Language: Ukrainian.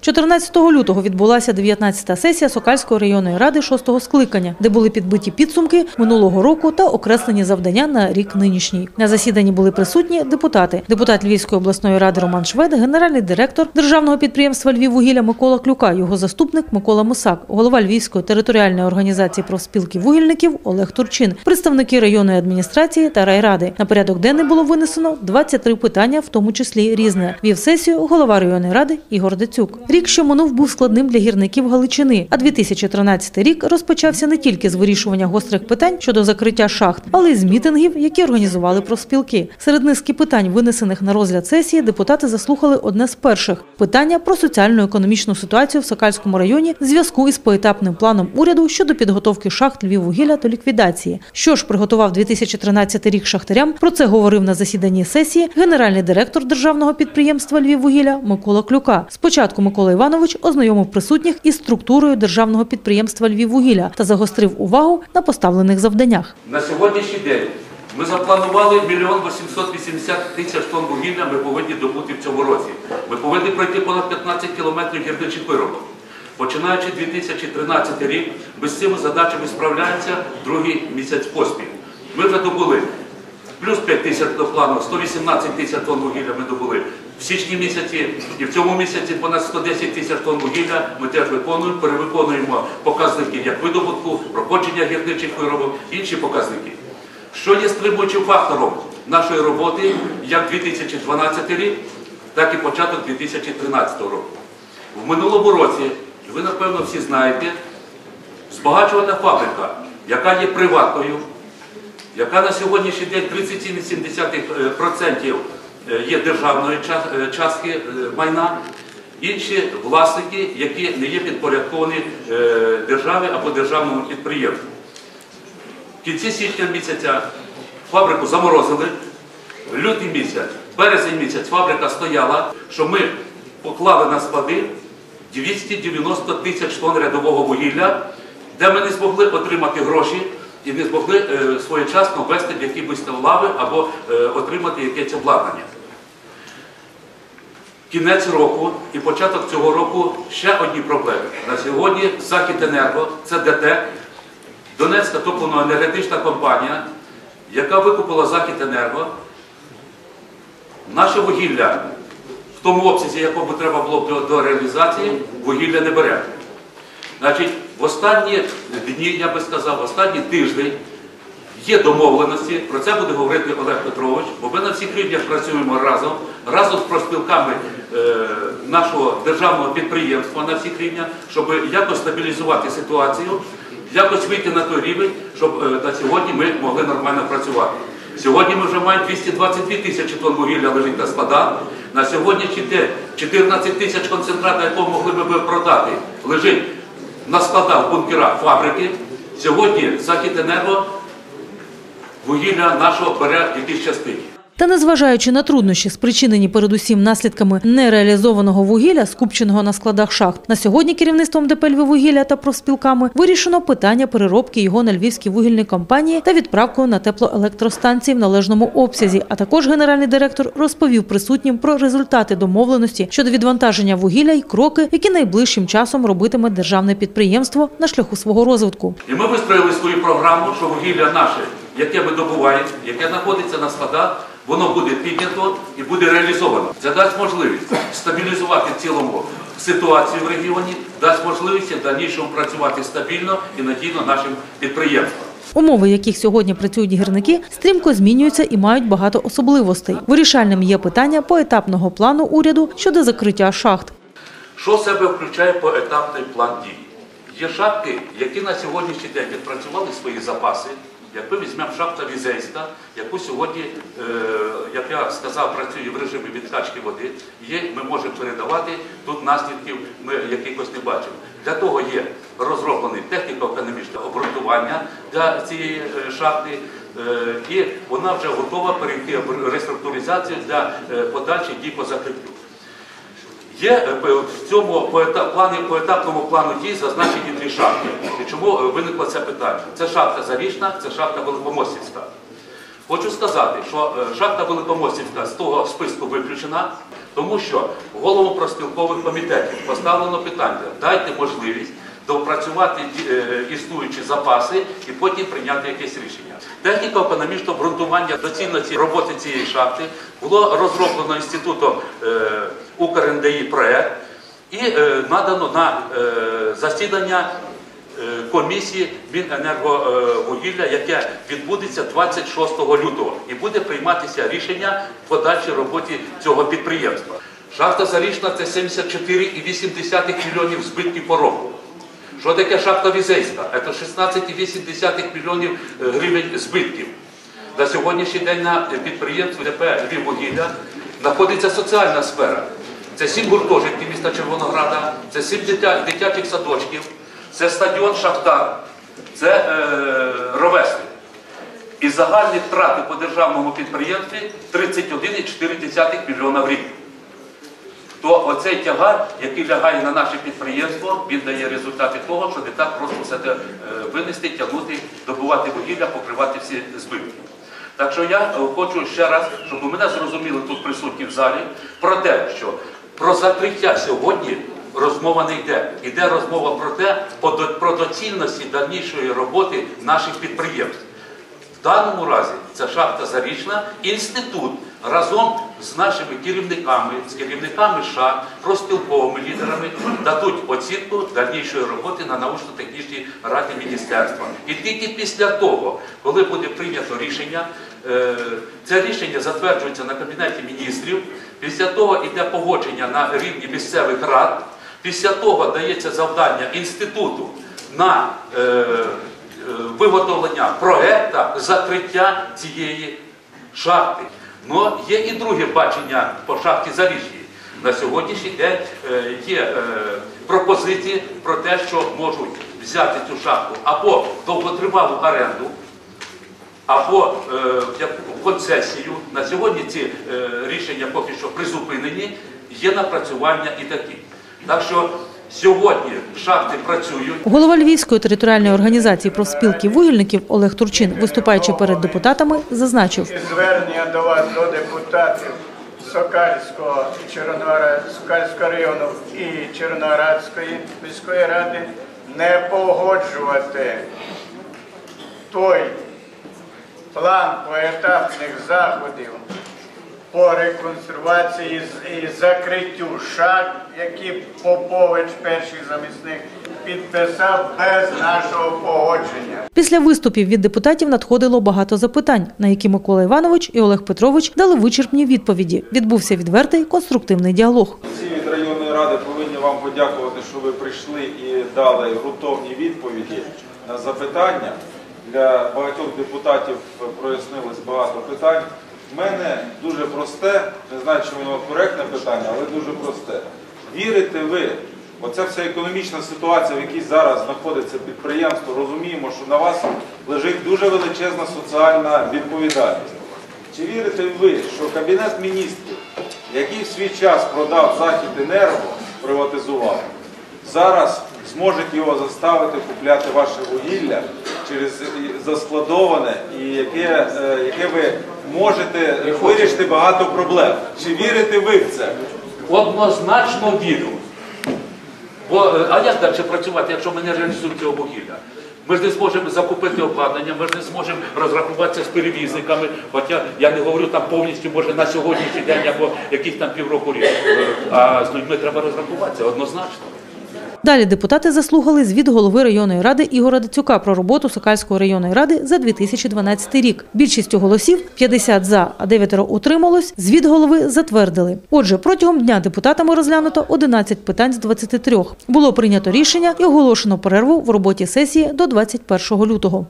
14 лютого відбулася 19-та сесія Сокальської районної ради 6-го скликання, де були підбиті підсумки минулого року та окреслені завдання на рік нинішній. На засіданні були присутні депутати: депутат Львівської обласної ради Роман Швед, генеральний директор державного підприємства Львіввугілля Микола Клюка, його заступник Микола Мусак, голова Львівської територіальної організації профспілки вугільників Олег Турчин, представники районної адміністрації та райради. На порядок денний було винесено 23 питання, в тому числі різне. Вів сесію голова районної ради Ігор Децюк. Рік, що минув, був складним для гірників Галичини. А 2013 рік розпочався не тільки з вирішування гострих питань щодо закриття шахт, але й з мітингів, які організували профспілки. Серед низки питань, винесених на розгляд сесії, депутати заслухали одне з перших питання про соціально-економічну ситуацію в Сокальському районі в зв'язку із поетапним планом уряду щодо підготовки шахт Львіввугілля до ліквідації. Що ж приготував 2013 рік шахтарям? Про це говорив на засіданні сесії генеральний директор державного підприємства Львіввугілля Микола Клюка. Спочатку Микола Іванович ознайомив присутніх із структурою державного підприємства Львіввугілля та загострив увагу на поставлених завданнях. На сьогоднішній день ми запланували мільйон 880 тисяч тонн вугілля ми повинні добути в цьому році. Ми повинні пройти понад 15 кілометрів гірничих виробок. Починаючи 2013 рік, ми з цими задачами справляємося другий місяць поспіль. Ми вже добули плюс 5 тисяч до плану, 118 тисяч тонн вугілля ми добули. Січні місяці і в цьому місяці понад 110 тисяч тонн вугілля ми теж виконуємо, перевиконуємо показники як видобутку, проходження гірничих виробок, інші показники. Що є стримуючим фактором нашої роботи як 2012 рік, так і початок 2013 року. В минулому році, ви напевно всі знаєте, збагачувальна фабрика, яка є приватною, яка на сьогоднішній день 37,7% є державної е, частки е, майна, інші власники, які не є підпорядковані е, державі або державному підприємству. В кінці січня місяця фабрику заморозили. Лютий місяць, березень місяць фабрика стояла, що ми поклали на склади 290 тисяч тонн рядового вугілля, де ми не змогли отримати гроші і не змогли е, своєчасно ввести в якісь лави або е, отримати якесь обладнання. Кінець року і початок цього року ще одні проблеми. На сьогодні Західенерго, це ДТЕК, Донецька топливно-енергетична компанія, яка викупила Західенерго, наше вугілля в тому обсязі, якому треба було до, до реалізації, вугілля не бере. Значить, в останні дні, я би сказав, в останній тиждень є домовленості, про це буде говорити Олег Петрович, бо ми на всіх рівнях працюємо разом, разом з профспілками е, нашого державного підприємства на всіх рівнях, щоб якось стабілізувати ситуацію, якось вийти на той рівень, щоб е, на сьогодні ми могли нормально працювати. Сьогодні ми вже маємо 222 тисячі тонн вугілля лежить на складах. На сьогоднішній день 14 тисяч концентрата, якого могли би продати, лежить на складах в бункерах фабрики. Сьогодні Західенерго вугілля нашого бере в якійсь частині. Та незважаючи на труднощі, спричинені передусім наслідками нереалізованого вугілля, скупченого на складах шахт, на сьогодні керівництвом ДП «Львіввугілля» та профспілками вирішено питання переробки його на львівській вугільній компанії та відправкою на теплоелектростанції в належному обсязі. А також генеральний директор розповів присутнім про результати домовленості щодо відвантаження вугілля і кроки, які найближчим часом робитиме державне підприємство на шляху свого розвитку. І ми вистроїли свою програму, що вугілля наше, яке ми добуваємо, яке знаходиться на складах, воно буде піднято і буде реалізовано. Це дасть можливість стабілізувати в цілому ситуацію в регіоні, дасть можливість в дальнішому працювати стабільно і надійно нашим підприємствам. Умови, в яких сьогодні працюють гірники, стрімко змінюються і мають багато особливостей. Вирішальним є питання поетапного плану уряду щодо закриття шахт. Що в себе включає поетапний план дій? Є шахти, які на сьогоднішній день відпрацювали свої запаси. Як ми візьмемо шахта Візейська, яку сьогодні, е, як я сказав, працює в режимі відкачки води, є, ми можемо передавати, тут наслідків ми якихось не бачимо. Для того є розроблений техніко-економічне обґрунтування для цієї е, шахти, е, і вона вже готова перейти в реструктуризацію для подальших дій по закриттю. Є е, в цьому плані, поетапному плану дій зазначені дві шахти. І чому е, виникло це питання? Це шахта Зарічна, це шахта Великомостівська. Хочу сказати, що е, шахта Великомостівська з того списку виключена, тому що голову профспілкових комітетів поставлено питання, дайте можливість допрацювати існуючі запаси і потім прийняти якесь рішення. Техніко-економічне обґрунтування доцільності роботи цієї шахти було розроблено інститутом УкрНДІ проект і е, надано на е, засідання е, комісії Міненерговугілля, яке відбудеться 26 лютого, і буде прийматися рішення в подальшій роботі цього підприємства. Шахта Зарічна це 74,8 мільйонів збитків по року. Що таке шахта Візейська? Це 16,8 мільйонів гривень збитків. На сьогоднішній день на підприємстві ДП Львіввугілля знаходиться соціальна сфера. Це сім гуртожитків міста Червонограда, це сім дитя, дитячих садочків, це стадіон Шахтар, це е, ровесник. І загальні втрати по державному підприємстві 31,4 мільйона рік то оцей тягар, який лягає на наше підприємство, він дає результати того, що не так просто все це е, винести, тягнути, добувати вугілля, покривати всі збитки. Так що я е, хочу ще раз, щоб у мене зрозуміли тут присутні в залі, про те, що закриття сьогодні розмова не йде. Йде розмова про те, про доцільності дальнішої роботи наших підприємств. В даному разі це шахта Зарічна, інститут разом з нашими керівниками, з керівниками шахт, профспілковими лідерами дадуть оцінку дальнішої роботи на научно-технічній раді міністерства. І тільки після того, коли буде прийнято рішення, е, це рішення затверджується на кабінеті міністрів. Після того йде погодження на рівні місцевих рад. Після того дається завдання інституту на е, е, виготовлення проекта закриття цієї шахти. Ну, є і друге бачення по шахті Зарічній. На сьогоднішній день е, є е, пропозиції про те, що можуть взяти цю шахту або довготривалу оренду, або е, в яку- концесію. На сьогодні ці е, рішення поки що призупинені, є напрацювання і такі. Так що сьогодні шахти працюють. Голова Львівської територіальної організації профспілки вугільників Олег Турчин, виступаючи перед депутатами, зазначив, звернення до вас, до депутатів Сокальського і Сокальського району і Червоноградської міської ради не погоджувати той план поетапних заходів по реконсервації з- і закриттю шахт, які Попович, перший замісник, підписав без нашого погодження. Після виступів від депутатів надходило багато запитань, на які Микола Іванович і Олег Петрович дали вичерпні відповіді. Відбувся відвертий конструктивний діалог. Всі від районної ради повинні вам подякувати, що ви прийшли і дали ґрунтовні відповіді на запитання. Для багатьох депутатів прояснилось багато питань. У мене дуже просте, не знаю, чи воно коректне питання, але дуже просте. Вірите ви, оця вся економічна ситуація, в якій зараз знаходиться підприємство, розуміємо, що на вас лежить дуже величезна соціальна відповідальність. Чи вірите ви, що Кабінет міністрів, який в свій час продав Захід Енерго, приватизував, зараз зможе його заставити купляти ваше вугілля через заскладоване і яке, е, яке ви можете вирішити багато проблем? Чи вірите ви в це? Однозначно вірю. Бо, е, а як далі працювати, якщо ми не реалізуємо цього вугілля? Ми ж не зможемо закупити обладнання, ми ж не зможемо розрахуватися з перевізниками. Хоча я не говорю там повністю, може на сьогоднішній день або яких там півроку рік. Е, А з людьми треба розрахуватися однозначно. Далі депутати заслухали звіт голови районної ради Ігора Дацюка про роботу Сокальської районної ради за 2012 рік. Більшістю голосів 50 за, а 9 утрималось. Звіт голови затвердили. Отже, протягом дня депутатами розглянуто 11 питань з 23. Було прийнято рішення і оголошено перерву в роботі сесії до 21 лютого.